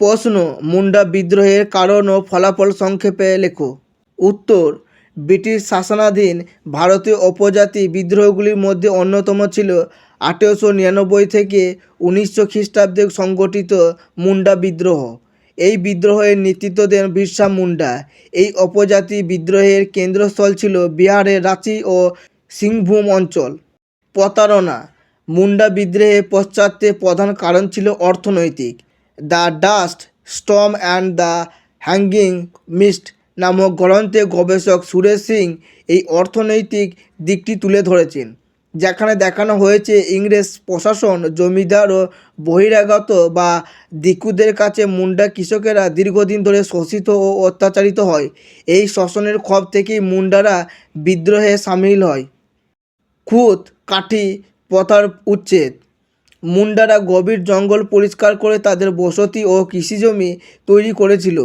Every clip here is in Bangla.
প্রশ্ন, মুন্ডা বিদ্রোহের কারণ ও ফলাফল সংক্ষেপে লেখো। উত্তর, ব্রিটিশ শাসনাধীন ভারতীয় উপজাতি বিদ্রোহগুলির মধ্যে অন্যতম ছিল আঠেরোশো নিরানব্বই থেকে উনিশশো খ্রিস্টাব্দে সংগঠিত মুন্ডা বিদ্রোহ। এই বিদ্রোহের নেতৃত্ব দেন বিরসা মুন্ডা। এই উপজাতি বিদ্রোহের কেন্দ্রস্থল ছিল বিহারের রাঁচি ও সিংভূম অঞ্চল। প্রতারণা, মুন্ডা বিদ্রোহের পশ্চাতে প্রধান কারণ ছিল অর্থনৈতিক। The dust, storm and the hanging mist নামক গ্রন্থে গবেষক সুরেশ সিং এই অর্থনৈতিক দিকটি তুলে ধরেছেন, যেখানে দেখানো হয়েছে ইংরেজ প্রশাসন, জমিদার ও বহিরাগত বা দিকুদের কাছে মুন্ডা কৃষকেরা দীর্ঘদিন ধরে শোষিত ও অত্যাচারিত হয়। এই শোষণের ক্ষোভ থেকেই মুন্ডারা বিদ্রোহে সামিল হয়। খুঁত, কাঠি, পথার উচ্ছেদ। মুন্ডারা গভীর জঙ্গল পরিষ্কার করে তাদের বসতি ও কৃষিজমি তৈরি করেছিল।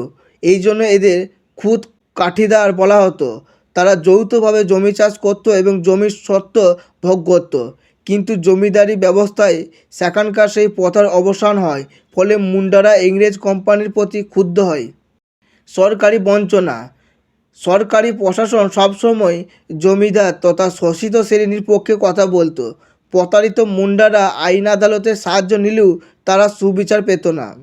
এই জন্য এদের খুদ কাঠিদার বলা হতো। তারা যৌথভাবে জমি চাষ করতো এবং জমির সত্ত্ব ভোগ করত। কিন্তু জমিদারি ব্যবস্থায় সেখানকার সেই প্রথার অবসান হয়, ফলে মুন্ডারা ইংরেজ কোম্পানির প্রতি ক্ষুব্ধ হয়। সরকারি বঞ্চনা। সরকারি প্রশাসন সবসময় জমিদার তথা শোষিত শ্রেণির পক্ষে কথা বলতো। প্রতারিত মুন্ডারা আইন আদালতের সাহায্য নিলেও তারা সুবিচার পেত না।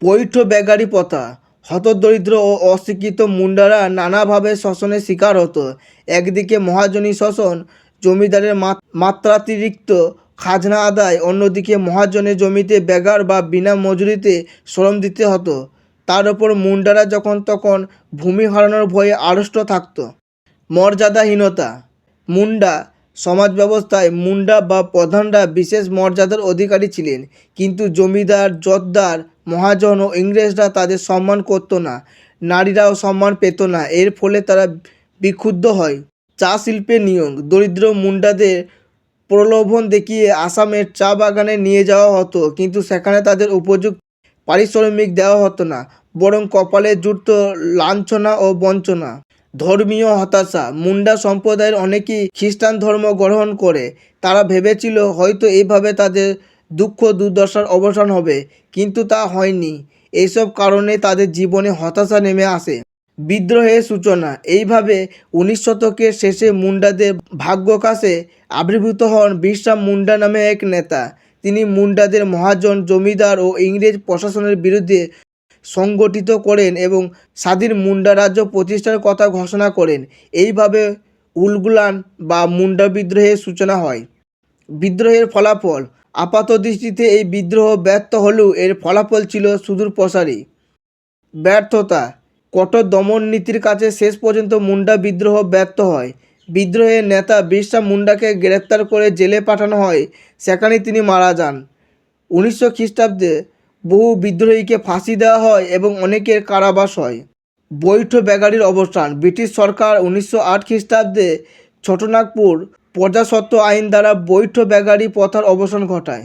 পৈঠ ব্যাগারি প্রথা, হতদরিদ্র ও অশিক্ষিত মুন্ডারা নানাভাবে শোষণের শিকার হতো। একদিকে মহাজনী শোষণ, জমিদারের মাত- মাত্রাতিরিক্ত খাজনা আদায়, অন্যদিকে মহাজনের জমিতে বেগার বা বিনা মজুরিতে শ্রম দিতে হতো। তার ওপর মুন্ডারা যখন তখন ভূমি হারানোর ভয়ে আড়ষ্ট থাকত। মর্যাদাহীনতা, মুন্ডা সমাজ ব্যবস্থায় মুন্ডা বা প্রধানরা বিশেষ মর্যাদার অধিকারী ছিলেন। কিন্তু জমিদার জোতদার মহাজন ও ইংরেজরা তাদের সম্মান করত না। নারীরাও সম্মান পেত না। এর ফলে তারা বিক্ষুব্ধ হয়। চা শিল্পের নিয়োগ। দরিদ্র মুন্ডাদের প্রলোভন দেখিয়ে আসামের চা বাগানে নিয়ে যাওয়া হতো। কিন্তু সেখানে তাদের উপযুক্ত পারিশ্রমিক দেওয়া হতো না, বরং কপালে জুটত লাঞ্ছনা ও বঞ্চনা। ধর্মীয় হতাশা। মুন্ডা সম্প্রদায়ের অনেকেই খ্রিস্টান ধর্ম গ্রহণ করে। তারা ভেবেছিল হয়তো এইভাবে তাদের দুঃখ দুর্দশার অবসান হবে, কিন্তু তা হয়নি। এইসব কারণে তাদের জীবনে হতাশা নেমে আসে। বিদ্রোহের সূচনা। এইভাবে উনিশ শতকের শেষে মুন্ডাদের ভাগ্যকাশে আবির্ভূত হন বিরসা মুন্ডা নামে এক নেতা। তিনি মুন্ডাদের মহাজন, জমিদার ও ইংরেজ প্রশাসনের বিরুদ্ধে সংগঠিত করেন এবং স্বাধীন মুন্ডা রাজ্য প্রতিষ্ঠার কথা ঘোষণা করেন। এইভাবে উলগুলান বা মুন্ডা বিদ্রোহের সূচনা হয়। বিদ্রোহের ফলাফল। আপাত দৃষ্টিতে এই বিদ্রোহ ব্যর্থ হলেও এর ফলাফল ছিল সুদূর প্রসারী। ব্যর্থতা। কঠোর দমন নীতির কাছে শেষ পর্যন্ত মুন্ডা বিদ্রোহ ব্যর্থ হয়। বিদ্রোহের নেতা বিরসা মুন্ডাকে গ্রেপ্তার করে জেলে পাঠানো হয়। সেখানেই তিনি মারা যান। উনিশশো খ্রিস্টাব্দে বহু বিদ্রোহীকে ফাঁসি দেওয়া হয় এবং অনেকের কারাবাস হয়। বৈঠ ব্যাগারির অবস্থান। ব্রিটিশ সরকার উনিশশো আট খ্রিস্টাব্দে ছোটনাগপুর প্রজাসত্ব আইন দ্বারা বৈঠ ব্যাগারি প্রথার অবসান ঘটায়।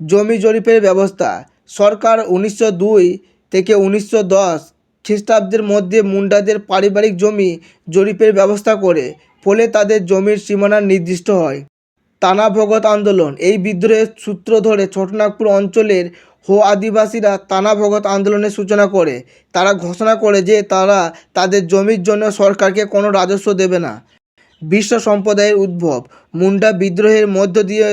জমি জরিপের ব্যবস্থা। সরকার উনিশশো দুই থেকে উনিশশো দশ খ্রিস্টাব্দের মধ্যে মুন্ডাদের পারিবারিক জমি জরিপের ব্যবস্থা করে, ফলে তাদের জমির সীমানা নির্দিষ্ট হয়। তানা ভগত আন্দোলন। এই বিদ্রোহের সূত্র ধরে ছোটনাগপুর অঞ্চলের হো আদিবাসীরা তানা ভগত আন্দোলনের সূচনা করে। তারা ঘোষণা করে যে তারা তাদের জমির জন্য সরকারকে কোনো রাজস্ব দেবে না। বিশ্ব সম্প্রদায়ের উদ্ভব। মুন্ডা বিদ্রোহের মধ্য দিয়ে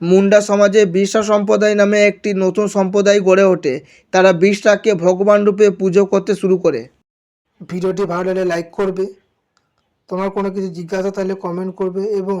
মুন্ডা সমাজে বিরসা সম্প্রদায় নামে একটি নতুন সম্প্রদায় গড়ে ওঠে। তারা বিরসাকে ভগবান রূপে পুজো করতে শুরু করে। ভিডিওটি ভালো লাগলে লাইক করবে। তোমার কোনো কিছু জিজ্ঞাসা থাকলে কমেন্ট করবে এবং